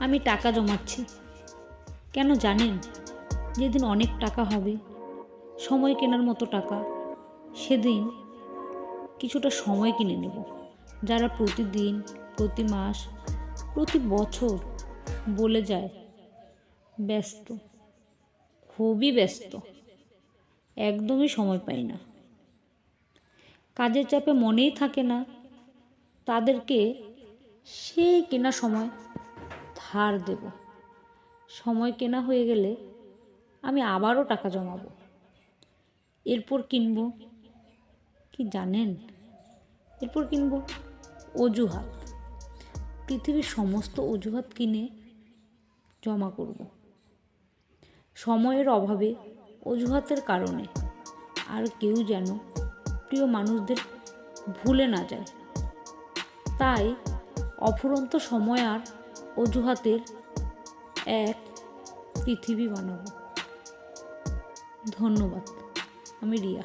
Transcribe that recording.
আমি টাকা জমাচ্ছি। কেন জানেন? যেদিন অনেক টাকা হবে, সময় কেনার মতো টাকা, সেদিন কিছুটা সময় কিনে নেব। যারা প্রতিদিন, প্রতি মাস, প্রতি বছর বলে যায়, ব্যস্ত, খুবই ব্যস্ত। একদমই সময় পাই না। কাজের চাপে মনেই থাকে না। তাদেরকে সেই কেনা সময় ধার দেব। সময় কেনা হয়ে গেলে আমি আবারও টাকা জমাবো। এরপর কিনব। কি জানেন? এরপর কিনব অজুহাত। পৃথিবীর সমস্ত অজুহাত কিনে জমা করব। সময়ের অভাবে, অজুহাতের কারণে আর কেউ যেন প্রিয় মানুষদের ভুলে না যায়। তাই অফুরন্ত সময় আর অজুহাতের এক পৃথিবী বানাবো ধন্যবাদ আমি রিয়া।